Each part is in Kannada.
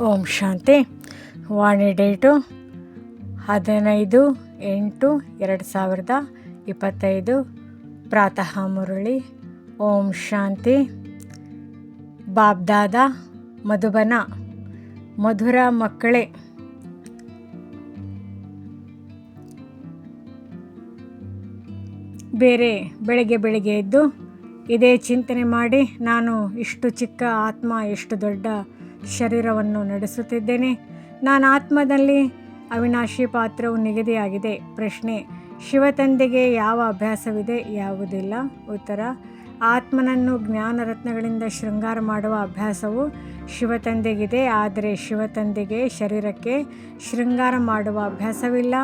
ಓಂ ಶಾಂತಿ. ವಾಣಿ ಡೇಟು ಹದಿನೈದು ಎಂಟು ಎರಡು ಸಾವಿರದ ಇಪ್ಪತ್ತೈದು. ಪ್ರಾತಃ ಮುರುಳಿ. ಓಂ ಶಾಂತಿ. ಬಾಬ್ದಾದ ಮಧುಬನ, ಮಧುರ ಮಕ್ಕಳೇ. ಬೇರೆ ಬೆಳಗ್ಗೆ ಬೆಳಗ್ಗೆ ಎದ್ದು ಇದೇ ಚಿಂತನೆ ಮಾಡಿ, ನಾನು ಇಷ್ಟು ಚಿಕ್ಕ ಆತ್ಮ, ಎಷ್ಟು ದೊಡ್ಡ ಶರೀರವನ್ನು ನಡೆಸುತ್ತಿದ್ದೇನೆ. ನಾನು ಆತ್ಮದಲ್ಲಿ ಅವಿನಾಶಿ ಪಾತ್ರವು ನಿಗದಿಯಾಗಿದೆ. ಪ್ರಶ್ನೆ, ಶಿವತಂದೆಗೆ ಯಾವ ಅಭ್ಯಾಸವಿದೆ? ಯಾವುದಿಲ್ಲ. ಉತ್ತರ, ಆತ್ಮನನ್ನು ಜ್ಞಾನ ರತ್ನಗಳಿಂದ ಶೃಂಗಾರ ಮಾಡುವ ಅಭ್ಯಾಸವು ಶಿವತಂದೆಗಿದೆ. ಆದರೆ ಶಿವತಂದೆಗೆ ಶರೀರಕ್ಕೆ ಶೃಂಗಾರ ಮಾಡುವ ಅಭ್ಯಾಸವಿಲ್ಲ.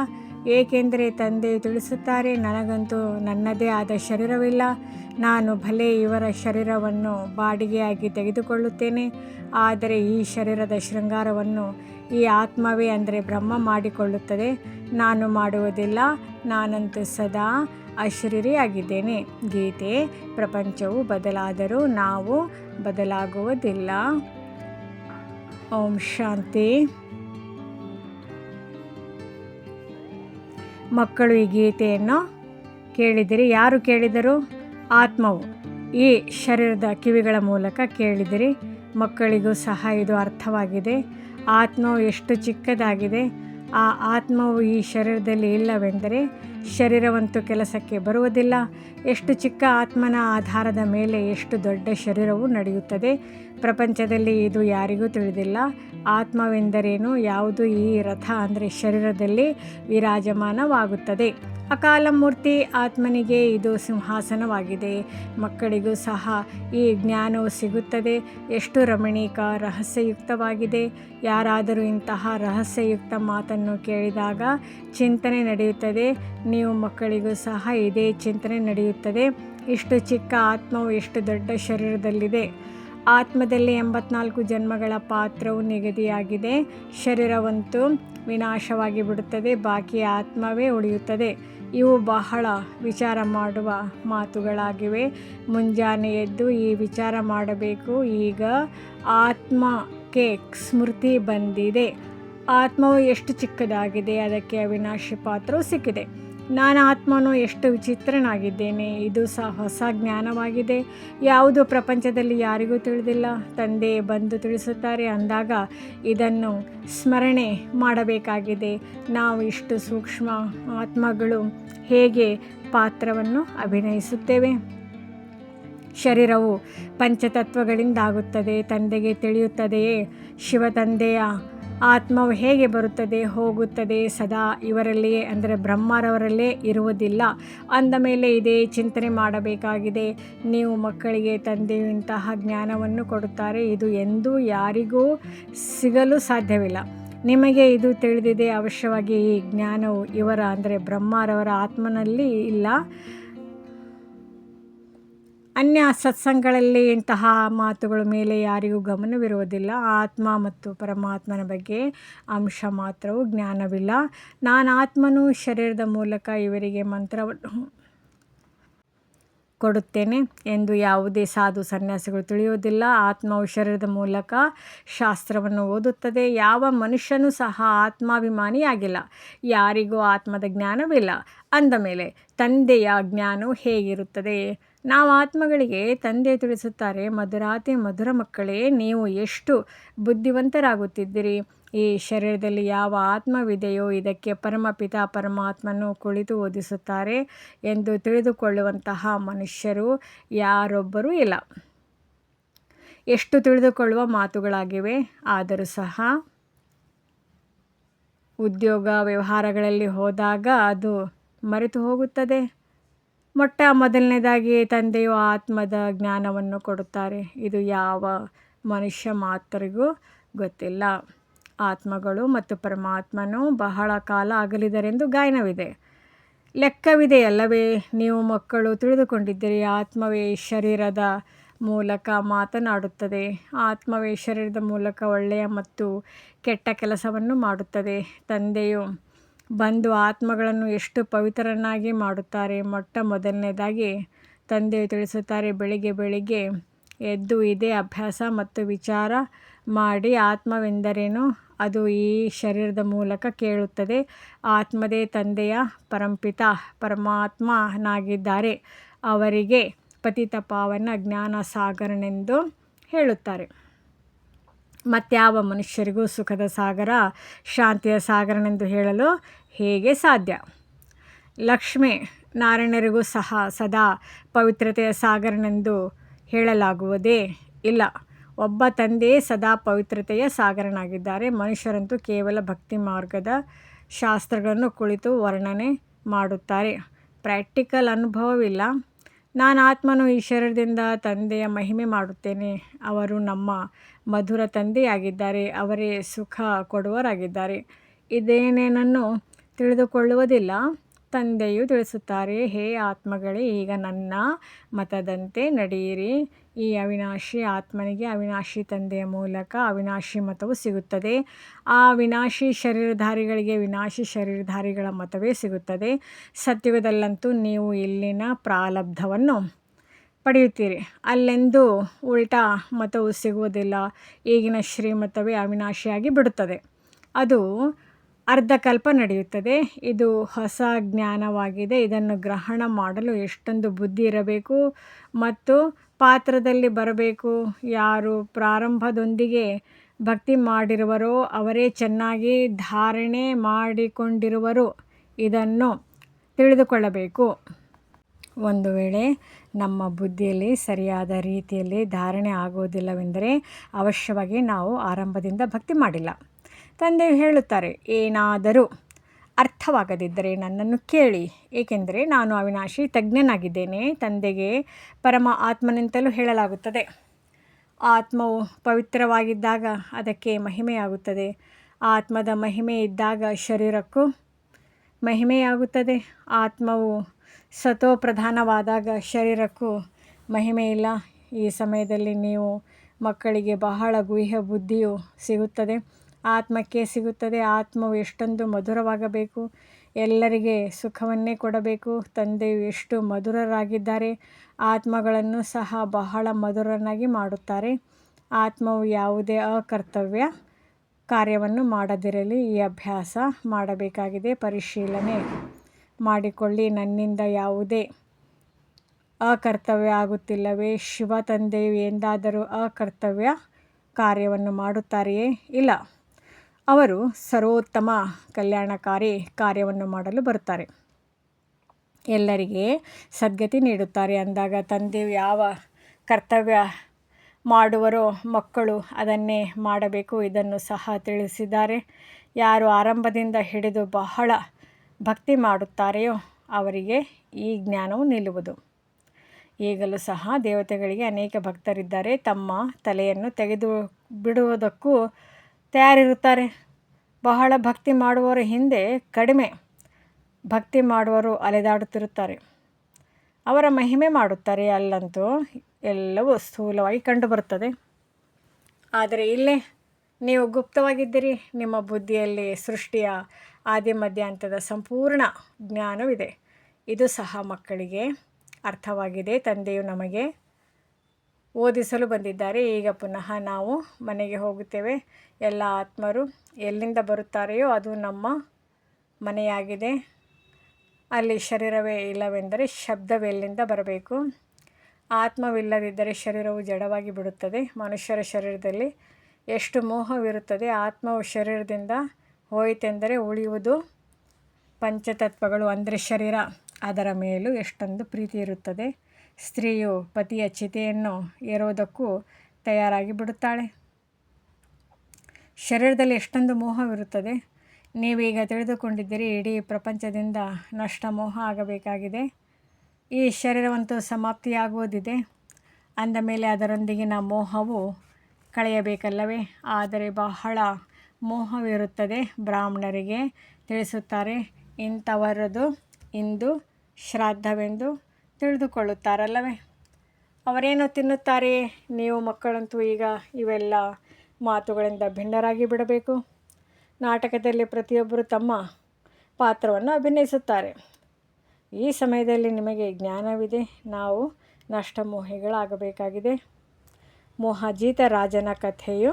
ಏಕೆಂದರೆ ತಂದೆ ತಿಳಿಸುತ್ತಾರೆ, ನನಗಂತೂ ನನ್ನದೇ ಆದ ಶರೀರವಿಲ್ಲ. ನಾನು ಭಲೆ ಇವರ ಶರೀರವನ್ನು ಬಾಡಿಗೆಯಾಗಿ ತೆಗೆದುಕೊಳ್ಳುತ್ತೇನೆ. ಆದರೆ ಈ ಶರೀರದ ಶೃಂಗಾರವನ್ನು ಈ ಆತ್ಮವೇ ಅಂದರೆ ಬ್ರಹ್ಮ ಮಾಡಿಕೊಳ್ಳುತ್ತದೆ. ನಾನು ಮಾಡುವುದಿಲ್ಲ. ನಾನಂತೂ ಸದಾ ಅಶರೀರಿಯಾಗಿದ್ದೇನೆ. ಗೀತೆ, ಪ್ರಪಂಚವು ಬದಲಾದರೂ ನಾವು ಬದಲಾಗುವುದಿಲ್ಲ. ಓಂ ಶಾಂತಿ. ಮಕ್ಕಳು ಈ ಗೀತೆಯನ್ನು ಕೇಳಿದಿರಿ. ಯಾರು ಕೇಳಿದರು? ಆತ್ಮವು. ಈ ಶರೀರದ ಕಿವಿಗಳ ಮೂಲಕ ಕೇಳಿದಿರಿ. ಮಕ್ಕಳಿಗೂ ಸಹ ಇದು ಅರ್ಥವಾಗಿದೆ. ಆತ್ಮವು ಎಷ್ಟು ಚಿಕ್ಕದಾಗಿದೆ. ಆ ಆತ್ಮವು ಈ ಶರೀರದಲ್ಲಿ ಇಲ್ಲವೆಂದರೆ ಶರೀರವಂತೂ ಕೆಲಸಕ್ಕೆ ಬರುವುದಿಲ್ಲ. ಎಷ್ಟು ಚಿಕ್ಕ ಆತ್ಮನ ಆಧಾರದ ಮೇಲೆ ಎಷ್ಟು ದೊಡ್ಡ ಶರೀರವು ನಡೆಯುತ್ತದೆ. ಪ್ರಪಂಚದಲ್ಲಿ ಇದು ಯಾರಿಗೂ ತಿಳಿದಿಲ್ಲ. ಆತ್ಮವೆಂದರೇನು? ಯಾವುದು ಈ ರಥ ಅಂದರೆ ಶರೀರದಲ್ಲಿ ವಿರಾಜಮಾನವಾಗುತ್ತದೆ. ಅಕಾಲ ಮೂರ್ತಿ ಆತ್ಮನಿಗೆ ಇದು ಸಿಂಹಾಸನವಾಗಿದೆ. ಮಕ್ಕಳಿಗೂ ಸಹ ಈ ಜ್ಞಾನವು ಸಿಗುತ್ತದೆ. ಎಷ್ಟು ರಮಣೀಕ, ರಹಸ್ಯಯುಕ್ತವಾಗಿದೆ. ಯಾರಾದರೂ ಇಂತಹ ರಹಸ್ಯಯುಕ್ತ ಮಾತನ್ನು ಕೇಳಿದಾಗ ಚಿಂತನೆ ನಡೆಯುತ್ತದೆ. ನೀವು ಮಕ್ಕಳಿಗೂ ಸಹ ಇದೇ ಚಿಂತನೆ ನಡೆಯುತ್ತದೆ. ಇಷ್ಟು ಚಿಕ್ಕ ಆತ್ಮವು ಎಷ್ಟು ದೊಡ್ಡ ಶರೀರದಲ್ಲಿದೆ. ಆತ್ಮದಲ್ಲಿ ಎಂಬತ್ನಾಲ್ಕು ಜನ್ಮಗಳ ಪಾತ್ರವು ನಿಗದಿಯಾಗಿದೆ. ಶರೀರವಂತೂ ವಿನಾಶವಾಗಿ ಬಿಡುತ್ತದೆ, ಬಾಕಿ ಆತ್ಮವೇ ಉಳಿಯುತ್ತದೆ. ಇವು ಬಹಳ ವಿಚಾರ ಮಾಡುವ ಮಾತುಗಳಾಗಿವೆ. ಮುಂಜಾನೆ ಎದ್ದು ಈ ವಿಚಾರ ಮಾಡಬೇಕು. ಈಗ ಆತ್ಮಕ್ಕೆ ಸ್ಮೃತಿ ಬಂದಿದೆ. ಆತ್ಮವು ಎಷ್ಟು ಚಿಕ್ಕದಾಗಿದೆ, ಅದಕ್ಕೆ ಅವಿನಾಶಿ ಪಾತ್ರವು ಸಿಕ್ಕಿದೆ. ನಾನು ಆತ್ಮನು ಎಷ್ಟು ವಿಚಿತ್ರನಾಗಿದ್ದೇನೆ, ಇದು ಸಹ ಹೊಸ ಜ್ಞಾನವಾಗಿದೆ. ಯಾವುದು ಪ್ರಪಂಚದಲ್ಲಿ ಯಾರಿಗೂ ತಿಳಿದಿಲ್ಲ. ತಂದೆ ಬಂದು ತಿಳಿಸುತ್ತಾರೆ, ಅಂದಾಗ ಇದನ್ನು ಸ್ಮರಣೆ ಮಾಡಬೇಕಾಗಿದೆ. ನಾವು ಇಷ್ಟು ಸೂಕ್ಷ್ಮ ಆತ್ಮಗಳು ಹೇಗೆ ಪಾತ್ರವನ್ನು ಅಭಿನಯಿಸುತ್ತೇವೆ? ಶರೀರವು ಪಂಚತತ್ವಗಳಿಂದಾಗುತ್ತದೆ, ತಂದೆಗೆ ತಿಳಿಯುತ್ತದೆಯೇ? ಶಿವ ತಂದೆಯ ಆತ್ಮವು ಹೇಗೆ ಬರುತ್ತದೆ, ಹೋಗುತ್ತದೆ ಸದಾ ಇವರಲ್ಲಿಯೇ, ಅಂದರೆ ಬ್ರಹ್ಮರವರಲ್ಲೇ ಇರುವುದಿಲ್ಲ. ಅಂದ ಮೇಲೆ ಇದೇ ಚಿಂತನೆ ಮಾಡಬೇಕಾಗಿದೆ. ನೀವು ಮಕ್ಕಳಿಗೆ ತಂದೆ ಇಂತಹ ಜ್ಞಾನವನ್ನು ಕೊಡುತ್ತಾರೆ, ಇದು ಎಂದೂ ಯಾರಿಗೂ ಸಿಗಲು ಸಾಧ್ಯವಿಲ್ಲ. ನಿಮಗೆ ಇದು ತಿಳಿದಿದೆ, ಅವಶ್ಯವಾಗಿ ಈ ಜ್ಞಾನವು ಇವರ, ಅಂದರೆ ಬ್ರಹ್ಮರವರ ಆತ್ಮನಲ್ಲಿ ಇಲ್ಲ. ಅನ್ಯ ಸತ್ಸಂಗಗಳಲ್ಲಿ ಇಂತಹ ಮಾತುಗಳ ಮೇಲೆ ಯಾರಿಗೂ ಗಮನವಿರುವುದಿಲ್ಲ. ಆತ್ಮ ಮತ್ತು ಪರಮಾತ್ಮನ ಬಗ್ಗೆ ಅಂಶ ಮಾತ್ರವೂ ಜ್ಞಾನವಿಲ್ಲ. ನಾನು ಆತ್ಮನು ಶರೀರದ ಮೂಲಕ ಇವರಿಗೆ ಮಂತ್ರವನ್ನು ಕೊಡುತ್ತೇನೆ ಎಂದು ಯಾವುದೇ ಸಾಧು ಸನ್ಯಾಸಿಗಳು ತಿಳಿಯುವುದಿಲ್ಲ. ಆತ್ಮವು ಶರೀರದ ಮೂಲಕ ಶಾಸ್ತ್ರವನ್ನು ಓದುತ್ತದೆ. ಯಾವ ಮನುಷ್ಯನೂ ಸಹ ಆತ್ಮಾಭಿಮಾನಿಯಾಗಿಲ್ಲ. ಯಾರಿಗೂ ಆತ್ಮದ ಜ್ಞಾನವಿಲ್ಲ. ಅಂದ ಮೇಲೆ, ತಂದೆಯ ಜ್ಞಾನವು ಹೇಗಿರುತ್ತದೆ? ನಾವು ಆತ್ಮಗಳಿಗೆ ತಂದೆ ತಿಳಿಸುತ್ತಾರೆ, ಮಧುರಾತಿ ಮಧುರ ಮಕ್ಕಳೇ, ನೀವು ಎಷ್ಟು ಬುದ್ಧಿವಂತರಾಗುತ್ತಿದ್ದೀರಿ? ಈ ಶರೀರದಲ್ಲಿ ಯಾವ ಆತ್ಮವಿದೆಯೋ, ಇದಕ್ಕೆ ಪರಮಪಿತ ಪರಮಾತ್ಮನು ಕುಳಿತು ಓದಿಸುತ್ತಾರೆ ಎಂದು ತಿಳಿದುಕೊಳ್ಳುವಂತಹ ಮನುಷ್ಯರು ಯಾರೊಬ್ಬರೂ ಇಲ್ಲ. ಎಷ್ಟು ತಿಳಿದುಕೊಳ್ಳುವ ಮಾತುಗಳಾಗಿವೆ? ಆದರೂ ಸಹ ಉದ್ಯೋಗ ವ್ಯವಹಾರಗಳಲ್ಲಿ ಹೋದಾಗ ಅದು ಮರೆತು ಹೋಗುತ್ತದೆ. ಮೊಟ್ಟ ಮೊದಲನೇದಾಗಿ ತಂದೆಯು ಆತ್ಮದ ಜ್ಞಾನವನ್ನು ಕೊಡುತ್ತಾರೆ. ಇದು ಯಾವ ಮನುಷ್ಯ ಮಾತರಿಗೂ ಗೊತ್ತಿಲ್ಲ. ಆತ್ಮಗಳು ಮತ್ತು ಪರಮಾತ್ಮನು ಬಹಳ ಕಾಲ ಆಗಲಿದರೆಂದು ಗಾಯನವಿದೆ. ಲೆಕ್ಕವಿದೆ ಅಲ್ಲವೇ, ನೀವು ಮಕ್ಕಳು ತಿಳಿದುಕೊಂಡಿದ್ದೀರಿ, ಆತ್ಮವೇ ಶರೀರದ ಮೂಲಕ ಮಾತನಾಡುತ್ತದೆ. ಆತ್ಮವೇ ಶರೀರದ ಮೂಲಕ ಒಳ್ಳೆಯ ಮತ್ತು ಕೆಟ್ಟ ಕೆಲಸವನ್ನು ಮಾಡುತ್ತದೆ. ತಂದೆಯು ಬಂದು ಆತ್ಮಗಳನ್ನು ಎಷ್ಟು ಪವಿತ್ರನಾಗಿ ಮಾಡುತ್ತಾರೆ. ಮೊಟ್ಟ ಮೊದಲನೇದಾಗಿ ತಂದೆ ತಿಳಿಸುತ್ತಾರೆ, ಬೆಳಿಗ್ಗೆ ಬೆಳಿಗ್ಗೆ ಎದ್ದು ಇದೇ ಅಭ್ಯಾಸ ಮತ್ತು ವಿಚಾರ ಮಾಡಿ ಆತ್ಮವೆಂದರೇನು? ಅದು ಈ ಶರೀರದ ಮೂಲಕ ಕೇಳುತ್ತದೆ. ಆತ್ಮದೇ ತಂದೆಯ ಪರಂಪಿತ, ಪರಮಾತ್ಮನಾಗಿದ್ದಾರೆ. ಅವರಿಗೆ ಪತಿತ ಪಾವನ ಜ್ಞಾನ ಸಾಗರನೆಂದು ಹೇಳುತ್ತಾರೆ. ಮತ್ಯಾವ ಮನುಷ್ಯರಿಗೂ ಸುಖದ ಸಾಗರ, ಶಾಂತಿಯ ಸಾಗರನೆಂದು ಹೇಳಲು ಹೇಗೆ ಸಾಧ್ಯ? ಲಕ್ಷ್ಮಿ, ನಾರಾಯಣರಿಗೂ ಸಹ ಸದಾ ಪವಿತ್ರತೆಯ ಸಾಗರನೆಂದು ಹೇಳಲಾಗುವುದೇ ಇಲ್ಲ. ಒಬ್ಬ ತಂದೆಯೇ ಸದಾ ಪವಿತ್ರತೆಯ ಸಾಗರನಾಗಿದ್ದಾರೆ. ಮನುಷ್ಯರಂತೂ ಕೇವಲ ಭಕ್ತಿ ಮಾರ್ಗದ ಶಾಸ್ತ್ರಗಳನ್ನು ಕುಳಿತು ವರ್ಣನೆ ಮಾಡುತ್ತಾರೆ. ಪ್ರಾಕ್ಟಿಕಲ್ ಅನುಭವವಿಲ್ಲ. ನಾನು ಆತ್ಮನು ಈ ಶರೀರದಿಂದ ತಂದೆಯ ಮಹಿಮೆ ಮಾಡುತ್ತೇನೆ. ಅವರು ನಮ್ಮ ಮಧುರ ತಂದೆಯಾಗಿದ್ದಾರೆ. ಅವರೇ ಸುಖ ಕೊಡುವರಾಗಿದ್ದಾರೆ ಇದೇನೇನನ್ನು ತಿಳಿದುಕೊಳ್ಳುವುದಿಲ್ಲ. ತಂದೆಯು ತಿಳಿಸುತ್ತಾರೆ, ಹೇ ಆತ್ಮಗಳೇ, ಈಗ ನನ್ನ ಮತದಂತೆ ನಡೆಯಿರಿ. ಈ ಅವಿನಾಶಿ ಆತ್ಮನಿಗೆ ಅವಿನಾಶಿ ತಂದೆಯ ಮೂಲಕ ಅವಿನಾಶಿ ಮತವು ಸಿಗುತ್ತದೆ. ಆ ವಿನಾಶಿ ಶರೀರಧಾರಿಗಳಿಗೆ ವಿನಾಶಿ ಶರೀರಧಾರಿಗಳ ಮತವೇ ಸಿಗುತ್ತದೆ. ಸತ್ಯುಗದಲ್ಲಂತೂ ನೀವು ಇಲ್ಲಿನ ಪ್ರಾಲಬ್ಧವನ್ನು ಪಡೆಯುತ್ತೀರಿ. ಅಲ್ಲೆಂದು ಉಲ್ಟಾ ಮತವು ಸಿಗುವುದಿಲ್ಲ. ಈಗಿನ ಶ್ರೀಮತವೇ ಅವಿನಾಶಿಯಾಗಿ ಬಿಡುತ್ತದೆ. ಅದು ಅರ್ಧಕಲ್ಪ ನಡೆಯುತ್ತದೆ. ಇದು ಹೊಸ ಜ್ಞಾನವಾಗಿದೆ. ಇದನ್ನು ಗ್ರಹಣ ಮಾಡಲು ಎಷ್ಟೊಂದು ಬುದ್ಧಿ ಇರಬೇಕು ಮತ್ತು ಪಾತ್ರದಲ್ಲಿ ಬರಬೇಕು. ಯಾರು ಪ್ರಾರಂಭದೊಂದಿಗೆ ಭಕ್ತಿ ಮಾಡಿರುವರೋ ಅವರೇ ಚೆನ್ನಾಗಿ ಧಾರಣೆ ಮಾಡಿಕೊಂಡಿರುವರು. ಇದನ್ನು ತಿಳಿದುಕೊಳ್ಳಬೇಕು. ಒಂದು ವೇಳೆ ನಮ್ಮ ಬುದ್ಧಿಯಲ್ಲಿ ಸರಿಯಾದ ರೀತಿಯಲ್ಲಿ ಧಾರಣೆ ಆಗುವುದಿಲ್ಲವೆಂದರೆ ಅವಶ್ಯವಾಗಿ ನಾವು ಆರಂಭದಿಂದ ಭಕ್ತಿ ಮಾಡಿಲ್ಲ. ತಂದೆಯು ಹೇಳುತ್ತಾರೆ, ಏನಾದರೂ ಅರ್ಥವಾಗದಿದ್ದರೆ ನನ್ನನ್ನು ಕೇಳಿ. ಏಕೆಂದರೆ ನಾನು ಅವಿನಾಶಿ ತಜ್ಞನಾಗಿದ್ದೇನೆ. ತಂದೆಗೆ ಪರಮ ಆತ್ಮನೆಂತಲೂ ಹೇಳಲಾಗುತ್ತದೆ. ಆತ್ಮವು ಪವಿತ್ರವಾಗಿದ್ದಾಗ ಅದಕ್ಕೆ ಮಹಿಮೆಯಾಗುತ್ತದೆ. ಆತ್ಮದ ಮಹಿಮೆ ಇದ್ದಾಗ ಶರೀರಕ್ಕೂ ಮಹಿಮೆಯಾಗುತ್ತದೆ. ಆತ್ಮವು ಸತೋಪ್ರಧಾನವಾದಾಗ ಶರೀರಕ್ಕೂ ಮಹಿಮೆ ಇಲ್ಲ ಈ ಸಮಯದಲ್ಲಿ ನೀವು ಮಕ್ಕಳಿಗೆ ಬಹಳ ಗುಹ್ಯ ಬುದ್ಧಿಯು ಸಿಗುತ್ತದೆ. ಆತ್ಮಕ್ಕೆ ಸಿಗುತ್ತದೆ. ಆತ್ಮವು ಎಷ್ಟೊಂದು ಮಧುರವಾಗಬೇಕು. ಎಲ್ಲರಿಗೆ ಸುಖವನ್ನೇ ಕೊಡಬೇಕು. ತಂದೆಯು ಎಷ್ಟು ಮಧುರರಾಗಿದ್ದಾರೆ. ಆತ್ಮಗಳನ್ನು ಸಹ ಬಹಳ ಮಧುರನಾಗಿ ಮಾಡುತ್ತಾರೆ. ಆತ್ಮವು ಯಾವುದೇ ಅಕರ್ತವ್ಯ ಕಾರ್ಯವನ್ನು ಮಾಡದಿರಲಿ. ಈ ಅಭ್ಯಾಸ ಮಾಡಬೇಕಾಗಿದೆ. ಪರಿಶೀಲನೆ ಮಾಡಿಕೊಳ್ಳಿ. ನನ್ನಿಂದ ಯಾವುದೇ ಅಕರ್ತವ್ಯ ಆಗುತ್ತಿಲ್ಲವೇ. ಶಿವ ತಂದೆಯು ಎಂದಾದರೂ ಅಕರ್ತವ್ಯ ಕಾರ್ಯವನ್ನು ಮಾಡುತ್ತಾರೆಯೇ? ಇಲ್ಲ. ಅವರು ಸರ್ವೋತ್ತಮ ಕಲ್ಯಾಣಕಾರಿ ಕಾರ್ಯವನ್ನು ಮಾಡಲು ಬರುತ್ತಾರೆ. ಎಲ್ಲರಿಗೆ ಸದ್ಗತಿ ನೀಡುತ್ತಾರೆ. ಅಂದಾಗ ತಂದೆ ಯಾವ ಕರ್ತವ್ಯ ಮಾಡುವರೋ ಮಕ್ಕಳು ಅದನ್ನೇ ಮಾಡಬೇಕು. ಇದನ್ನು ಸಹ ತಿಳಿಸಿದ್ದಾರೆ. ಯಾರು ಆರಂಭದಿಂದ ಹಿಡಿದು ಬಹಳ ಭಕ್ತಿ ಮಾಡುತ್ತಾರೆಯೋ ಅವರಿಗೆ ಈ ಜ್ಞಾನವು ನಿಲ್ಲುವುದು. ಈಗಲೂ ಸಹ ದೇವತೆಗಳಿಗೆ ಅನೇಕ ಭಕ್ತರಿದ್ದಾರೆ. ತಮ್ಮ ತಲೆಯನ್ನು ತೆಗೆದು ಬಿಡುವುದಕ್ಕೂ ತಯಾರಿರುತ್ತಾರೆ. ಬಹಳ ಭಕ್ತಿ ಮಾಡುವವರ ಹಿಂದೆ ಕಡಿಮೆ ಭಕ್ತಿ ಮಾಡುವರು ಅಲೆದಾಡುತ್ತಿರುತ್ತಾರೆ. ಅವರ ಮಹಿಮೆ ಮಾಡುತ್ತಾರೆ ಅಲ್ಲಂತೂ ಎಲ್ಲವೂ ಸ್ಥೂಲವಾಗಿ ಕಂಡುಬರುತ್ತದೆ. ಆದರೆ ಇಲ್ಲೇ ನೀವು ಗುಪ್ತವಾಗಿದ್ದೀರಿ. ನಿಮ್ಮ ಬುದ್ಧಿಯಲ್ಲಿ ಸೃಷ್ಟಿಯ ಆದಿ ಮಧ್ಯಾಂತದ ಸಂಪೂರ್ಣ ಜ್ಞಾನವಿದೆ. ಇದು ಸಹ ಮಕ್ಕಳಿಗೆ ಅರ್ಥವಾಗಿದೆ, ತಂದೆಯು ನಮಗೆ ಓದಿಸಲು ಬಂದಿದ್ದಾರೆ. ಈಗ ಪುನಃ ನಾವು ಮನೆಗೆ ಹೋಗುತ್ತೇವೆ. ಎಲ್ಲ ಆತ್ಮರು ಎಲ್ಲಿಂದ ಬರುತ್ತಾರೆಯೋ ಅದು ನಮ್ಮ ಮನೆಯಾಗಿದೆ. ಅಲ್ಲಿ ಶರೀರವೇ ಇಲ್ಲವೆಂದರೆ ಶಬ್ದವೆಲ್ಲಿಂದ ಬರಬೇಕು? ಆತ್ಮವಿಲ್ಲದಿದ್ದರೆ ಶರೀರವು ಜಡವಾಗಿ ಬಿಡುತ್ತದೆ. ಮನುಷ್ಯರ ಶರೀರದಲ್ಲಿ ಎಷ್ಟು ಮೋಹವಿರುತ್ತದೆ. ಆತ್ಮವು ಶರೀರದಿಂದ ಹೋಯಿತೆಂದರೆ ಉಳಿಯುವುದು ಪಂಚತತ್ವಗಳು, ಅಂದರೆ ಶರೀರ ಅದರ ಮೇಲೂ ಎಷ್ಟೊಂದು ಪ್ರೀತಿ ಇರುತ್ತದೆ. ಸ್ತ್ರೀಯು ಪತಿಯ ಚಿತೆಯನ್ನು ಏರೋದಕ್ಕೂ ತಯಾರಾಗಿ ಬಿಡುತ್ತಾಳೆ. ಶರೀರದಲ್ಲಿ ಎಷ್ಟೊಂದು ಮೋಹವಿರುತ್ತದೆ. ನೀವೀಗ ತಿಳಿದುಕೊಂಡಿದ್ದೀರಿ, ಇಡೀ ಪ್ರಪಂಚದಿಂದ ನಷ್ಟ ಮೋಹ ಆಗಬೇಕಾಗಿದೆ. ಈ ಶರೀರವಂತೂ ಸಮಾಪ್ತಿಯಾಗುವುದಿದೆ. ಅಂದ ಮೇಲೆ ಅದರೊಂದಿಗಿನ ಮೋಹವು ಕಳೆಯಬೇಕಲ್ಲವೇ? ಆದರೆ ಬಹಳ ಮೋಹವಿರುತ್ತದೆ ಬ್ರಾಹ್ಮಣರಿಗೆ ತಿಳಿಸುತ್ತಾರೆ. ಇಂಥವರದು ಇಂದು ಶ್ರಾದ್ದವೆಂದು ತಿಳಿದುಕೊಳ್ಳುತ್ತಾರಲ್ಲವೇ? ಅವರೇನು ತಿನ್ನುತ್ತಾರೆ? ನೀವು ಮಕ್ಕಳಂತೂ ಈಗ ಇವೆಲ್ಲ ಮಾತುಗಳಿಂದ ಭಿನ್ನರಾಗಿ ಬಿಡಬೇಕು. ನಾಟಕದಲ್ಲಿ ಪ್ರತಿಯೊಬ್ಬರು ತಮ್ಮ ಪಾತ್ರವನ್ನು ಅಭಿನಯಿಸುತ್ತಾರೆ. ಈ ಸಮಯದಲ್ಲಿ ನಿಮಗೆ ಜ್ಞಾನವಿದೆ. ನಾವು ನಷ್ಟಮೋಹಿಗಳಾಗಬೇಕಾಗಿದೆ. ಮೋಹಜೀತ ರಾಜನ ಕಥೆಯು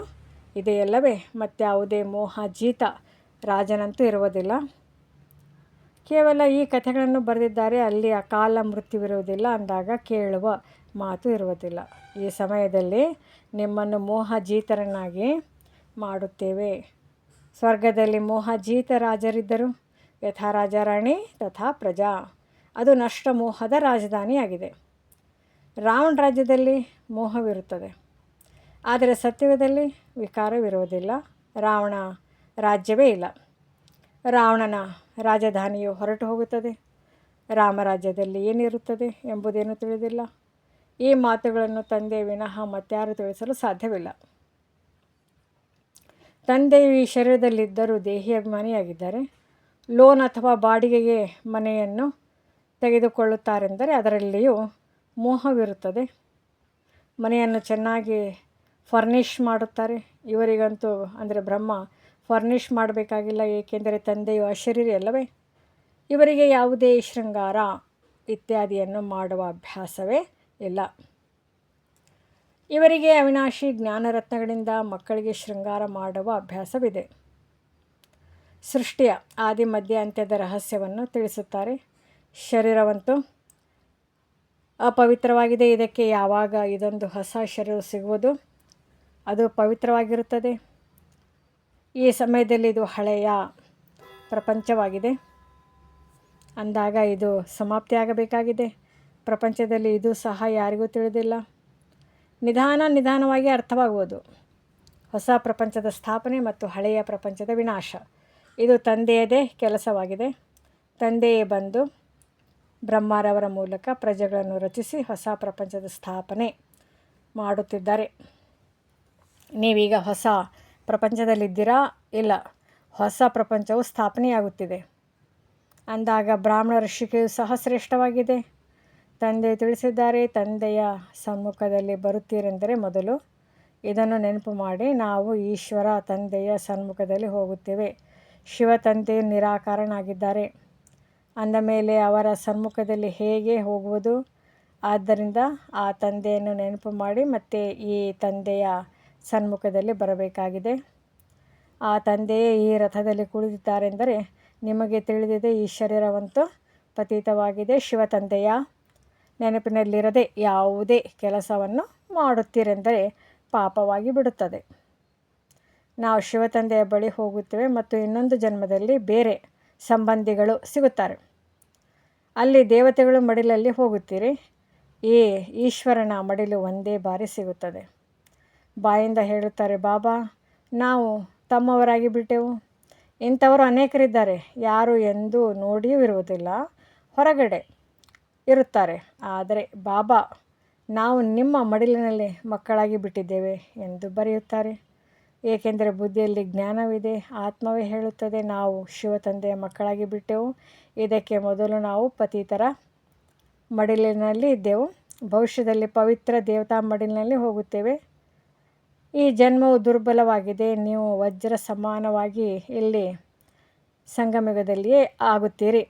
ಇದೆಯಲ್ಲವೇ? ಮತ್ತು ಯಾವುದೇ ಮೋಹಜೀತ ರಾಜನಂತೂ ಇರುವುದಿಲ್ಲ. ಕೇವಲ ಈ ಕಥೆಗಳನ್ನು ಬರೆದಿದ್ದಾರೆ, ಅಲ್ಲಿ ಆ ಕಾಲ ಮೃತ್ಯುವಿರುವುದಿಲ್ಲ ಅಂದಾಗ ಕೇಳುವ ಮಾತು ಇರುವುದಿಲ್ಲ. ಈ ಸಮಯದಲ್ಲಿ ನಿಮ್ಮನ್ನು ಮೋಹಜೀತರನ್ನಾಗಿ ಮಾಡುತ್ತೇವೆ. ಸ್ವರ್ಗದಲ್ಲಿ ಮೋಹಜೀತ ರಾಜರಿದ್ದರು. ಯಥಾ ರಾಜಾರಾಣಿ, ತಥಾ ಪ್ರಜಾ. ಅದು ನಷ್ಟ ಮೋಹದ ರಾಜಧಾನಿಯಾಗಿದೆ. ರಾವಣ ರಾಜ್ಯದಲ್ಲಿ ಮೋಹವಿರುತ್ತದೆ. ಆದರೆ ಸತ್ಯವದಲ್ಲಿ ವಿಕಾರವಿರುವುದಿಲ್ಲ. ರಾವಣ ರಾಜ್ಯವೇ ಇಲ್ಲ. ರಾವಣನ ರಾಜಧಾನಿಯು ಹೊರಟು ಹೋಗುತ್ತದೆ. ರಾಮರಾಜ್ಯದಲ್ಲಿ ಏನಿರುತ್ತದೆ ಎಂಬುದೇನು ತಿಳಿದಿಲ್ಲ. ಈ ಮಾತುಗಳನ್ನು ತಂದೆ ವಿನಃ ಮತ್ತಾರು ತಿಳಿಸಲು ಸಾಧ್ಯವಿಲ್ಲ. ತಂದೆಯು ಈ ಶರೀರದಲ್ಲಿದ್ದರೂ ದೇಹಿ ಅಭಿಮಾನಿಯಾಗಿದ್ದಾರೆ. ಲೋನ್ ಅಥವಾ ಬಾಡಿಗೆಗೆ ಮನೆಯನ್ನು ತೆಗೆದುಕೊಳ್ಳುತ್ತಾರೆಂದರೆ ಅದರಲ್ಲಿಯೂ ಮೋಹವಿರುತ್ತದೆ. ಮನೆಯನ್ನು ಚೆನ್ನಾಗಿ ಫರ್ನಿಷ್ ಮಾಡುತ್ತಾರೆ. ಇವರಿಗಂತೂ, ಅಂದರೆ ಬ್ರಹ್ಮ ಫರ್ನಿಷ್ ಮಾಡಬೇಕಾಗಿಲ್ಲ, ಏಕೆಂದರೆ ತಂದೆಯು ಅಶರೀರಿ ಅಲ್ಲವೇ? ಇವರಿಗೆ ಯಾವುದೇ ಶೃಂಗಾರ ಇತ್ಯಾದಿಯನ್ನು ಮಾಡುವ ಅಭ್ಯಾಸವೇ ಇಲ್ಲ. ಇವರಿಗೆ ಅವಿನಾಶಿ ಜ್ಞಾನರತ್ನಗಳಿಂದ ಮಕ್ಕಳಿಗೆ ಶೃಂಗಾರ ಮಾಡುವ ಅಭ್ಯಾಸವಿದೆ. ಸೃಷ್ಟಿಯ ಆದಿ, ಮಧ್ಯ, ಅಂತ್ಯದ ರಹಸ್ಯವನ್ನು ತಿಳಿಸುತ್ತಾರೆ. ಶರೀರವಂತೂ ಅಪವಿತ್ರವಾಗಿದೆ. ಇದಕ್ಕೆ ಯಾವಾಗ ಇದೊಂದು ಹೊಸ ಶರೀರ ಸಿಗುವುದು? ಅದು ಪವಿತ್ರವಾಗಿರುತ್ತದೆ. ಈ ಸಮಯದಲ್ಲಿ ಇದು ಹಳೆಯ ಪ್ರಪಂಚವಾಗಿದೆ. ಅಂದಾಗ ಇದು ಸಮಾಪ್ತಿಯಾಗಬೇಕಾಗಿದೆ ಪ್ರಪಂಚದಲ್ಲಿ ಇದು ಸಹ ಯಾರಿಗೂ ತಿಳಿದಿಲ್ಲ. ನಿಧಾನ ನಿಧಾನವಾಗಿ ಅರ್ಥವಾಗುವುದು. ಹೊಸ ಪ್ರಪಂಚದ ಸ್ಥಾಪನೆ ಮತ್ತು ಹಳೆಯ ಪ್ರಪಂಚದ ವಿನಾಶ. ಇದು ತಂದೆಯದೇ ಕೆಲಸವಾಗಿದೆ. ತಂದೆಯೇ ಬಂದು ಬ್ರಹ್ಮರವರ ಮೂಲಕ ಪ್ರಜೆಗಳನ್ನು ರಚಿಸಿ ಹೊಸ ಪ್ರಪಂಚದ ಸ್ಥಾಪನೆ ಮಾಡುತ್ತಿದ್ದಾರೆ. ನೀವೀಗ ಹೊಸ ಪ್ರಪಂಚದಲ್ಲಿದ್ದೀರಾ? ಇಲ್ಲ. ಹೊಸ ಪ್ರಪಂಚವು ಸ್ಥಾಪನೆಯಾಗುತ್ತಿದೆ. ಅಂದಾಗ ಬ್ರಾಹ್ಮಣ ಋಷಿಕೆಯು ಸಹ ಶ್ರೇಷ್ಠವಾಗಿದೆ ತಂದೆ ತಿಳಿಸಿದ್ದಾರೆ, ತಂದೆಯ ಸಮ್ಮುಖದಲ್ಲಿ ಬರುತ್ತೀರೆಂದರೆ ಮೊದಲು ಇದನ್ನು ನೆನಪು ಮಾಡಿ, ನಾವು ಈಶ್ವರ ತಂದೆಯ ಸಮ್ಮುಖದಲ್ಲಿ ಹೋಗುತ್ತೇವೆ. ಶಿವ ತಂದೆಯು ನಿರಾಕಾರನಾಗಿದ್ದಾರೆ. ಅಂದ ಮೇಲೆ ಅವರ ಸಮ್ಮುಖದಲ್ಲಿ ಹೇಗೆ ಹೋಗುವುದು? ಆದ್ದರಿಂದ ಆ ತಂದೆಯನ್ನು ನೆನಪು ಮಾಡಿ ಮತ್ತೆ ಈ ತಂದೆಯ ಸನ್ಮುಖದಲ್ಲಿ ಬರಬೇಕಾಗಿದೆ. ಆ ತಂದೆಯೇ ಈ ರಥದಲ್ಲಿ ಕುಳಿತಿದ್ದಾರೆಂದರೆ ನಿಮಗೆ ತಿಳಿದಿದೆ ಈ ಶರೀರವಂತೂ ಪತೀತವಾಗಿದೆ. ಶಿವ ತಂದೆಯ ನೆನಪಿನಲ್ಲಿರದೆ ಯಾವುದೇ ಕೆಲಸವನ್ನು ಮಾಡುತ್ತೀರೆಂದರೆ ಪಾಪವಾಗಿ ಬಿಡುತ್ತದೆ. ನಾವು ಶಿವತಂದೆಯ ಬಳಿ ಹೋಗುತ್ತೇವೆ ಮತ್ತು ಇನ್ನೊಂದು ಜನ್ಮದಲ್ಲಿ ಬೇರೆ ಸಂಬಂಧಿಗಳು ಸಿಗುತ್ತಾರೆ. ಅಲ್ಲಿ ದೇವತೆಗಳು ಮಡಿಲಲ್ಲಿ ಹೋಗುತ್ತೀರಿ. ಈ ಈಶ್ವರನ ಮಡಿಲು ಒಂದೇ ಬಾರಿ ಸಿಗುತ್ತದೆ. ಬಾಯಿಂದ ಹೇಳುತ್ತಾರೆ, ಬಾಬಾ, ನಾವು ತಮ್ಮವರಾಗಿ ಬಿಟ್ಟೆವು. ಇಂಥವರು ಅನೇಕರಿದ್ದಾರೆ. ಯಾರು ಎಂದು ನೋಡಿಯೂ ಇರುವುದಿಲ್ಲ. ಹೊರಗಡೆ ಇರುತ್ತಾರೆ. ಆದರೆ ಬಾಬಾ, ನಾವು ನಿಮ್ಮ ಮಡಿಲಿನಲ್ಲಿ ಮಕ್ಕಳಾಗಿ ಬಿಟ್ಟಿದ್ದೇವೆ ಎಂದು ಬರೆಯುತ್ತಾರೆ. ಏಕೆಂದರೆ ಬುದ್ಧಿಯಲ್ಲಿ ಜ್ಞಾನವಿದೆ, ಆತ್ಮವೇ ಹೇಳುತ್ತದೆ, ನಾವು ಶಿವ ತಂದೆಯ ಮಕ್ಕಳಾಗಿ ಬಿಟ್ಟೆವು. ಇದಕ್ಕೆ ಮೊದಲು ನಾವು ಪತಿತರ ಮಡಿಲಿನಲ್ಲಿ ಇದ್ದೆವು. ಭವಿಷ್ಯದಲ್ಲಿ ಪವಿತ್ರ ದೇವತಾ ಮಡಿಲಿನಲ್ಲಿ ಹೋಗುತ್ತೇವೆ. ಈ ಜನ್ಮವು ದುರ್ಬಲವಾಗಿದೆ. ನೀವು ವಜ್ರ ಸಮಾನವಾಗಿ ಇಲ್ಲಿ ಸಂಗಮಯುಗದಲ್ಲಿಯೇ ಆಗುತ್ತೀರಿ.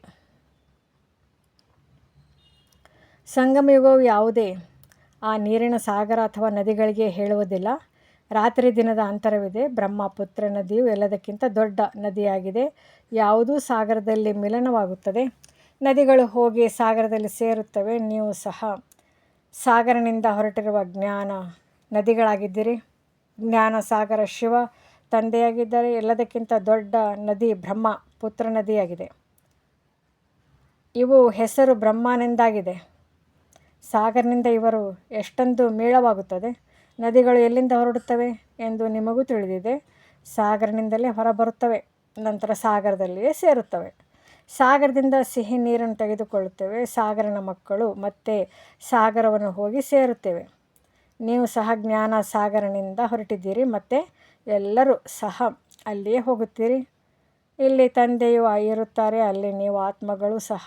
ಸಂಗಮಯುಗವು ಯಾವುದೇ ಆ ನೀರಿನ ಸಾಗರ ಅಥವಾ ನದಿಗಳಿಗೆ ಹೇಳುವುದಿಲ್ಲ. ರಾತ್ರಿ ದಿನದ ಅಂತರವಿದೆ. ಬ್ರಹ್ಮಪುತ್ರ ನದಿಯು ಎಲ್ಲದಕ್ಕಿಂತ ದೊಡ್ಡ ನದಿಯಾಗಿದೆ. ಯಾವುದೂ ಸಾಗರದಲ್ಲಿ ಮಿಲನವಾಗುತ್ತದೆ. ನದಿಗಳು ಹೋಗಿ ಸಾಗರದಲ್ಲಿ ಸೇರುತ್ತವೆ. ನೀವು ಸಹ ಸಾಗರನಿಂದ ಹೊರಟಿರುವ ಜ್ಞಾನ ನದಿಗಳಾಗಿದ್ದೀರಿ. ಜ್ಞಾನ ಸಾಗರ ಶಿವ ತಂದೆಯಾಗಿದ್ದಾರೆ ಎಲ್ಲದಕ್ಕಿಂತ ದೊಡ್ಡ ನದಿ ಬ್ರಹ್ಮ, ಪುತ್ರ ನದಿಯಾಗಿದೆ. ಇವು ಹೆಸರು ಬ್ರಹ್ಮನೆಂದಾಗಿದೆ. ಸಾಗರನಿಂದ ಇವರು ಎಷ್ಟೊಂದು ಮೇಳವಾಗುತ್ತದೆ, ನದಿಗಳು ಎಲ್ಲಿಂದ ಹೊರಡುತ್ತವೆ ಎಂದು ನಿಮಗೂ ತಿಳಿದಿದೆ. ಸಾಗರನಿಂದಲೇ ಹೊರಬರುತ್ತವೆ, ನಂತರ ಸಾಗರದಲ್ಲಿಯೇ ಸೇರುತ್ತವೆ. ಸಾಗರದಿಂದ ಸಿಹಿ ನೀರನ್ನು ತೆಗೆದುಕೊಳ್ಳುತ್ತೇವೆ, ಸಾಗರನ ಮಕ್ಕಳು ಮತ್ತೆ ಸಾಗರವನ್ನು ಹೋಗಿ ಸೇರುತ್ತೇವೆ. ನೀವು ಸಹ ಜ್ಞಾನ ಸಾಗರನಿಂದ ಹೊರಟಿದ್ದೀರಿ, ಮತ್ತು ಎಲ್ಲರೂ ಸಹ ಅಲ್ಲಿಯೇ ಹೋಗುತ್ತೀರಿ. ಇಲ್ಲಿ ತಂದೆಯು ಇರುತ್ತಾರೆ ಅಲ್ಲಿ ನೀವು ಆತ್ಮಗಳು ಸಹ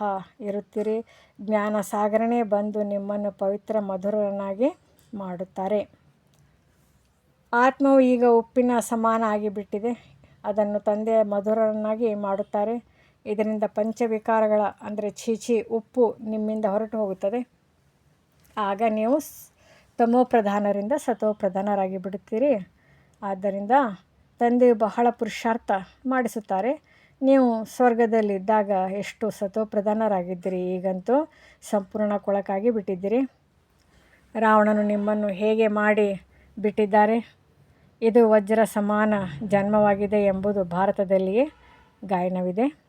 ಇರುತ್ತೀರಿ. ಜ್ಞಾನ ಸಾಗರನೇ ಬಂದು ನಿಮ್ಮನ್ನು ಪವಿತ್ರ ಮಧುರನಾಗಿ ಮಾಡುತ್ತಾರೆ. ಆತ್ಮವು ಈಗ ಉಪ್ಪಿನ ಸಮಾನ ಆಗಿಬಿಟ್ಟಿದೆ. ಅದನ್ನು ತಂದೆ ಮಧುರನಾಗಿ ಮಾಡುತ್ತಾರೆ. ಇದರಿಂದ ಪಂಚವಿಕಾರಗಳ, ಅಂದರೆ ಚೀಚಿ ಉಪ್ಪು ನಿಮ್ಮಿಂದ ಹೊರಟು ಹೋಗುತ್ತದೆ. ಆಗ ನೀವು ತಮೋ ಪ್ರಧಾನರಿಂದ ಸತೋ ಪ್ರಧಾನರಾಗಿ ಬಿಡುತ್ತೀರಿ. ಆದ್ದರಿಂದ ತಂದೆಯು ಬಹಳ ಪುರುಷಾರ್ಥ ಮಾಡಿಸುತ್ತಾರೆ. ನೀವು ಸ್ವರ್ಗದಲ್ಲಿದ್ದಾಗ ಎಷ್ಟು ಸತೋಪ್ರಧಾನರಾಗಿದ್ದೀರಿ ಈಗಂತೂ ಸಂಪೂರ್ಣ ಕೊಳಕಾಗಿ ಬಿಟ್ಟಿದ್ದೀರಿ. ರಾವಣನು ನಿಮ್ಮನ್ನು ಹೇಗೆ ಮಾಡಿ ಬಿಟ್ಟಿದ್ದಾರೆ? ಇದು ವಜ್ರ ಸಮಾನ ಜನ್ಮವಾಗಿದೆ ಎಂಬುದು ಭಾರತದಲ್ಲಿಯೇ ಗಾಯನವಿದೆ.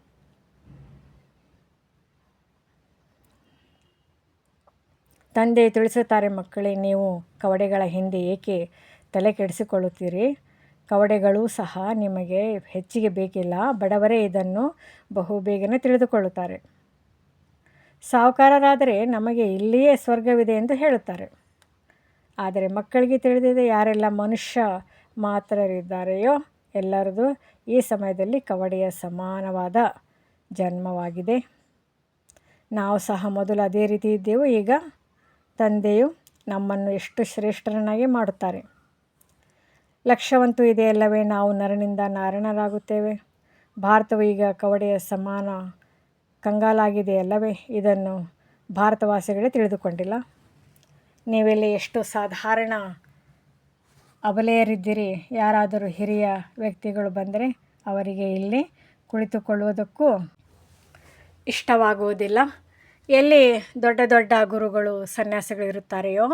ತಂದೆ ತಿಳಿಸುತ್ತಾರೆ ಮಕ್ಕಳೇ, ನೀವು ಕವಡೆಗಳ ಹಿಂದೆ ಏಕೆ ತಲೆ ಕೆಡಿಸಿಕೊಳ್ಳುತ್ತೀರಿ? ಕವಡೆಗಳು ಸಹ ನಿಮಗೆ ಹೆಚ್ಚಿಗೆ ಬೇಕಿಲ್ಲ, ಬಡವರೇ ಇದನ್ನು ಬಹು ಬೇಗನೆ ತಿಳಿದುಕೊಳ್ಳುತ್ತಾರೆ. ಸಾಹುಕಾರರಾದರೆ ನಮಗೆ ಇಲ್ಲಿಯೇ ಸ್ವರ್ಗವಿದೆ ಎಂದು ಹೇಳುತ್ತಾರೆ. ಆದರೆ ಮಕ್ಕಳಿಗೆ ತಿಳಿದಿದೆ ಯಾರೆಲ್ಲ ಮನುಷ್ಯ ಮಾತ್ರರಿದ್ದಾರೆಯೋ ಎಲ್ಲರದು ಈ ಸಮಯದಲ್ಲಿ ಕವಡೆಯ ಸಮಾನವಾದ ಜನ್ಮವಾಗಿದೆ. ನಾವು ಸಹ ಮೊದಲು ಅದೇ ರೀತಿ ಇದ್ದೆವು, ಈಗ ತಂದೆಯು ನಮ್ಮನ್ನು ಎಷ್ಟು ಶ್ರೇಷ್ಠರನ್ನಾಗಿ ಮಾಡುತ್ತಾರೆ. ಲಕ್ಷ್ಯವಂತೂ ಇದೆಯಲ್ಲವೇ ನಾವು ನರನಿಂದ ನಾರಾಯಣರಾಗುತ್ತೇವೆ ಭಾರತವು ಈಗ ಕವಡೆಯ ಸಮಾನ ಕಂಗಾಲಾಗಿದೆಯಲ್ಲವೇ ಇದನ್ನು ಭಾರತವಾಸಿಗಳೇ ತಿಳಿದುಕೊಂಡಿಲ್ಲ. ನೀವೆಲ್ಲಿ ಎಷ್ಟು ಸಾಧಾರಣ ಅಬಲೆಯರಿದ್ದೀರಿ, ಯಾರಾದರೂ ಹಿರಿಯ ವ್ಯಕ್ತಿಗಳು ಬಂದರೆ ಅವರಿಗೆ ಇಲ್ಲಿ ಕುಳಿತುಕೊಳ್ಳುವುದಕ್ಕೂ ಇಷ್ಟವಾಗುವುದಿಲ್ಲ. ಎಲ್ಲಿ ದೊಡ್ಡ ದೊಡ್ಡ ಗುರುಗಳು ಸನ್ಯಾಸಿಗಳು ಇರುತ್ತಾರೆಯೋ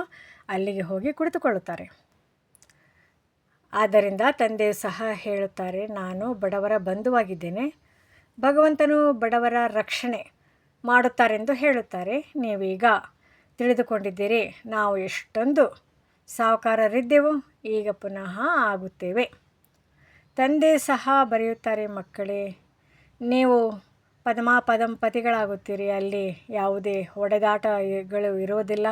ಅಲ್ಲಿಗೆ ಹೋಗಿ ಕುಳಿತುಕೊಳ್ಳುತ್ತಾರೆ. ಆದ್ದರಿಂದ ತಂದೆ ಸಹ ಹೇಳುತ್ತಾರೆ, ನಾನು ಬಡವರ ಬಂಧುವಾಗಿದ್ದೇನೆ. ಭಗವಂತನು ಬಡವರ ರಕ್ಷಣೆ ಮಾಡುತ್ತಾರೆಂದು ಹೇಳುತ್ತಾರೆ. ನೀವೀಗ ತಿಳಿದುಕೊಂಡಿದ್ದೀರಿ, ನಾವು ಎಷ್ಟೊಂದು ಸಾಹುಕಾರರಿದ್ದೆವು, ಈಗ ಪುನಃ ಆಗುತ್ತೇವೆ. ತಂದೆ ಸಹ ಬರೆಯುತ್ತಾರೆ, ಮಕ್ಕಳೇ, ನೀವು ಪದ್ಮಾಪದಂಪತಿಗಳಾಗುತ್ತೀರಿ ಅಲ್ಲಿ ಯಾವುದೇ ಹೊಡೆದಾಟಗಳು ಇರೋದಿಲ್ಲ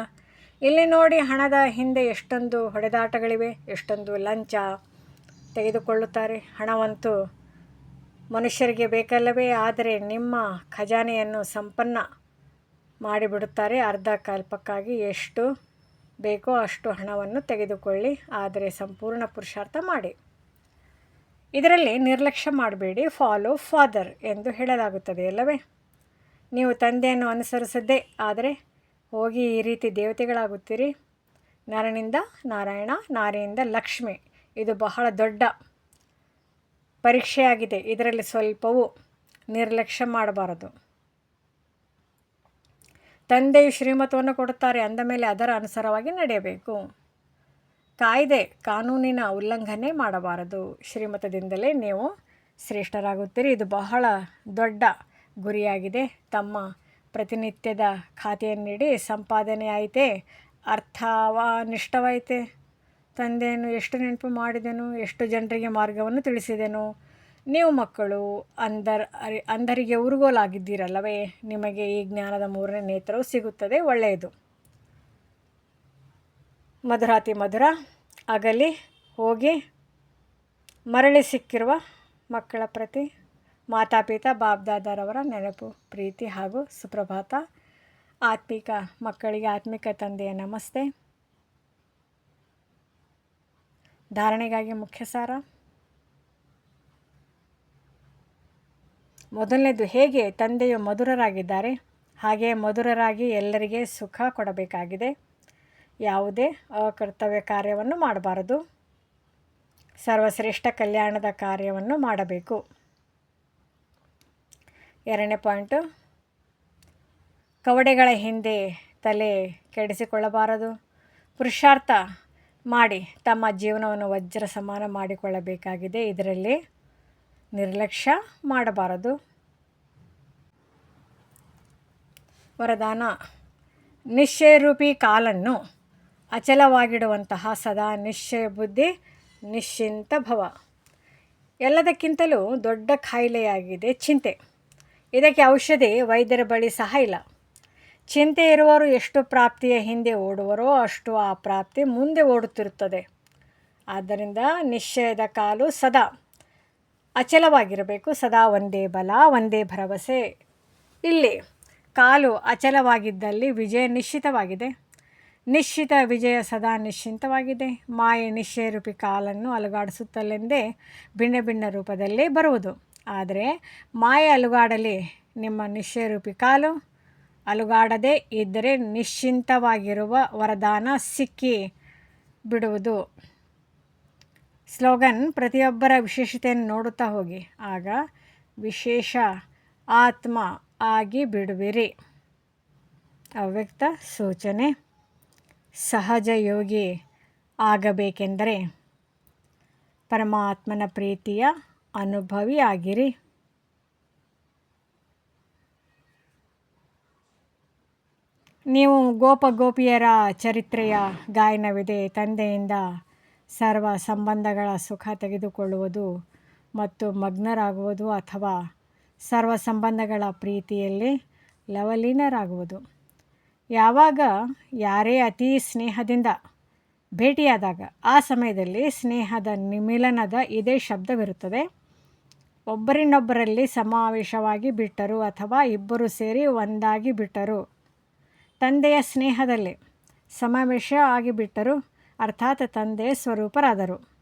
ಇಲ್ಲಿ ನೋಡಿ ಹಣದ ಹಿಂದೆ ಎಷ್ಟೊಂದು ಹೊಡೆದಾಟಗಳಿವೆ, ಎಷ್ಟೊಂದು ಲಂಚ ತೆಗೆದುಕೊಳ್ಳುತ್ತಾರೆ. ಹಣವಂತೂ ಮನುಷ್ಯರಿಗೆ ಬೇಕಲ್ಲವೇ? ಆದರೆ ನಿಮ್ಮ ಖಜಾನೆಯನ್ನು ಸಂಪನ್ನ ಮಾಡಿಬಿಡುತ್ತಾರೆ. ಅರ್ಧ ಕಲ್ಪಕ್ಕಾಗಿ ಎಷ್ಟು ಬೇಕೋ ಅಷ್ಟು ಹಣವನ್ನು ತೆಗೆದುಕೊಳ್ಳಿ. ಆದರೆ ಸಂಪೂರ್ಣ ಪುರುಷಾರ್ಥ ಮಾಡಿ. ಇದರಲ್ಲಿ ನಿರ್ಲಕ್ಷ್ಯ ಮಾಡಬೇಡಿ ಫಾಲೋ ಫಾದರ್ ಎಂದು ಹೇಳಲಾಗುತ್ತದೆ, ಅಲ್ಲವೇ? ನೀವು ತಂದೆಯನ್ನು ಅನುಸರಿಸದ್ದೇ ಆದರೆ ಹೋಗಿ ಈ ರೀತಿ ದೇವತೆಗಳಾಗುತ್ತೀರಿ? ನರನಿಂದ ನಾರಾಯಣ, ನಾರಿಯಿಂದ ಲಕ್ಷ್ಮಿ. ಇದು ಬಹಳ ದೊಡ್ಡ ಪರೀಕ್ಷೆಯಾಗಿದೆ. ಇದರಲ್ಲಿ ಸ್ವಲ್ಪವೂ ನಿರ್ಲಕ್ಷ್ಯ ಮಾಡಬಾರದು. ತಂದೆಯು ಶ್ರೀಮತವನ್ನು ಕೊಡುತ್ತಾರೆ, ಅಂದ ಮೇಲೆ ಅದರ ಅನುಸಾರವಾಗಿ ನಡೆಯಬೇಕು. ಕಾಯ್ದೆ, ಕಾನೂನಿನ ಉಲ್ಲಂಘನೆ ಮಾಡಬಾರದು. ಶ್ರೀಮತದಿಂದಲೇ ನೀವು ಶ್ರೇಷ್ಠರಾಗುತ್ತೀರಿ. ಇದು ಬಹಳ ದೊಡ್ಡ ಗುರಿಯಾಗಿದೆ. ತಮ್ಮ ಪ್ರತಿನಿತ್ಯದ ಖಾತೆಯನ್ನಿಡಿ ಸಂಪಾದನೆ ಆಯಿತೆ, ಅರ್ಥವಾನಿಷ್ಠವಾಯಿತೆ, ತಂದೆಯನ್ನು ಎಷ್ಟು ನೆನಪು ಮಾಡಿದೆನು, ಎಷ್ಟು ಜನರಿಗೆ ಮಾರ್ಗವನ್ನು ತಿಳಿಸಿದೆನು. ನೀವು ಮಕ್ಕಳು, ಅಂದರ್ ಅರಿ ಅಂಧರಿಗೆ ಉರುಗೋಲಾಗಿದ್ದೀರಲ್ಲವೇ ನಿಮಗೆ ಈ ಜ್ಞಾನದ ಮೂರನೇ ನೇತ್ರವು ಸಿಗುತ್ತದೆ, ಒಳ್ಳೆಯದು. ಮಧುರಾತಿ ಮಧುರ, ಅಗಲಿ ಹೋಗಿ ಮರಳಿ ಸಿಕ್ಕಿರುವ ಮಕ್ಕಳ ಪ್ರತಿ ಮಾತಾಪಿತ ಬಾಬ್ದಾದರವರ ನೆನಪು, ಪ್ರೀತಿ ಹಾಗೂ ಸುಪ್ರಭಾತ. ಆತ್ಮಿಕ ಮಕ್ಕಳಿಗೆ ಆತ್ಮಿಕ ತಂದೆಯ ನಮಸ್ತೆ. ಧಾರಣೆಗಾಗಿ ಮುಖ್ಯ ಸಾರ. ಮೊದಲನೇದು ಹೇಗೆ ತಂದೆಯು ಮಧುರರಾಗಿದ್ದಾರೆ? ಹಾಗೆ ಮಧುರರಾಗಿ ಎಲ್ಲರಿಗೆ ಸುಖ ಕೊಡಬೇಕಾಗಿದೆ. ಯಾವುದೇ ಅಕರ್ತವ್ಯ ಕಾರ್ಯವನ್ನು ಮಾಡಬಾರದು. ಸರ್ವಶ್ರೇಷ್ಠ ಕಲ್ಯಾಣದ ಕಾರ್ಯವನ್ನು ಮಾಡಬೇಕು. ಎರಡನೇ ಪಾಯಿಂಟು, ಕವಡೆಗಳ ಹಿಂದೆ ತಲೆ ಕೆಡಿಸಿಕೊಳ್ಳಬಾರದು. ಪುರುಷಾರ್ಥ ಮಾಡಿ ತಮ್ಮ ಜೀವನವನ್ನು ವಜ್ರ ಸಮಾನ ಮಾಡಿಕೊಳ್ಳಬೇಕಾಗಿದೆ. ಇದರಲ್ಲಿ ನಿರ್ಲಕ್ಷ್ಯ ಮಾಡಬಾರದು. ವರದಾನ, ನಿಶ್ಚಯರೂಪಿ ಕಾಲನ್ನು ಅಚಲವಾಗಿಡುವಂತಹ ಸದಾ ನಿಶ್ಚಯ ಬುದ್ಧಿ, ನಿಶ್ಚಿಂತ ಭವ. ಎಲ್ಲದಕ್ಕಿಂತಲೂ ದೊಡ್ಡ ಖಾಯಿಲೆಯಾಗಿದೆ ಚಿಂತೆ. ಇದಕ್ಕೆ ಔಷಧಿ, ವೈದ್ಯರ ಬಳಿ ಸಹ ಇಲ್ಲ. ಚಿಂತೆ ಇರುವವರು ಎಷ್ಟು ಪ್ರಾಪ್ತಿಯ ಹಿಂದೆ ಓಡುವರೋ ಅಷ್ಟು ಆ ಪ್ರಾಪ್ತಿ ಮುಂದೆ ಓಡುತ್ತಿರುತ್ತದೆ. ಆದ್ದರಿಂದ ನಿಶ್ಚಯದ ಕಾಲು ಸದಾ ಅಚಲವಾಗಿರಬೇಕು. ಸದಾ ಒಂದೇ ಬಲ, ಒಂದೇ ಭರವಸೆ. ಇಲ್ಲಿ ಕಾಲು ಅಚಲವಾಗಿದ್ದಲ್ಲಿ ವಿಜಯ ನಿಶ್ಚಿತವಾಗಿದೆ. ನಿಶ್ಚಿತ ವಿಜಯ ಸದಾ ನಿಶ್ಚಿಂತವಾಗಿದೆ. ಮಾಯೆ ನಿಶ್ಚಯರೂಪಿ ಕಾಲನ್ನು ಅಲುಗಾಡಿಸುತ್ತಲೆಂದೇ ಭಿನ್ನ ಭಿನ್ನ ರೂಪದಲ್ಲಿ ಬರುವುದು. ಆದರೆ ಮಾಯೆ ಅಲುಗಾಡಲಿ ನಿಮ್ಮ ನಿಶ್ಚಯರೂಪಿ ಕಾಲು. ಅಲುಗಾಡದೆ ಇದ್ದರೆ ನಿಶ್ಚಿಂತವಾಗಿರುವ ವರದಾನ ಸಿಕ್ಕಿ ಬಿಡುವುದು. ಸ್ಲೋಗನ್ ಪ್ರತಿಯೊಬ್ಬರ ವಿಶೇಷತೆಯನ್ನು ನೋಡುತ್ತಾ ಹೋಗಿ. ಆಗ ವಿಶೇಷ ಆತ್ಮ ಆಗಿ ಬಿಡುವಿರಿ. ಅವ್ಯಕ್ತ ಸೂಚನೆ. ಸಹಜ ಯೋಗಿ ಆಗಬೇಕೆಂದರೆ ಪರಮಾತ್ಮನ ಪ್ರೀತಿಯ ಅನುಭವಿ ಆಗಿರಿ. ನೀವು ಗೋಪ ಗೋಪಿಯರ ಚರಿತ್ರೆಯ ಗಾಯನವಿದೆ. ತಂದೆಯಿಂದ ಸರ್ವ ಸಂಬಂಧಗಳ ಸುಖ ತೆಗೆದುಕೊಳ್ಳುವುದು ಮತ್ತು ಮಗ್ನರಾಗುವುದು ಅಥವಾ ಸರ್ವ ಸಂಬಂಧಗಳ ಪ್ರೀತಿಯಲ್ಲಿ ಲವಲೀನರಾಗುವುದು. ಯಾವಾಗ ಯಾರೇ ಅತಿ ಸ್ನೇಹದಿಂದ ಭೇಟಿಯಾದಾಗ ಆ ಸಮಯದಲ್ಲಿ ಸ್ನೇಹದ ನಿಮಿಲನದ ಇದೇ ಶಬ್ದವಿರುತ್ತದೆ. ಒಬ್ಬರಿನೊಬ್ಬರಲ್ಲಿ ಸಮಾವೇಶವಾಗಿ ಬಿಟ್ಟರು ಅಥವಾ ಇಬ್ಬರು ಸೇರಿ ಒಂದಾಗಿ ಬಿಟ್ಟರು. ತಂದೆಯ ಸ್ನೇಹದಲ್ಲಿ ಸಮಾವೇಶ ಆಗಿಬಿಟ್ಟರು, ಅರ್ಥಾತ್ ತಂದೆ ಸ್ವರೂಪರಾದರು.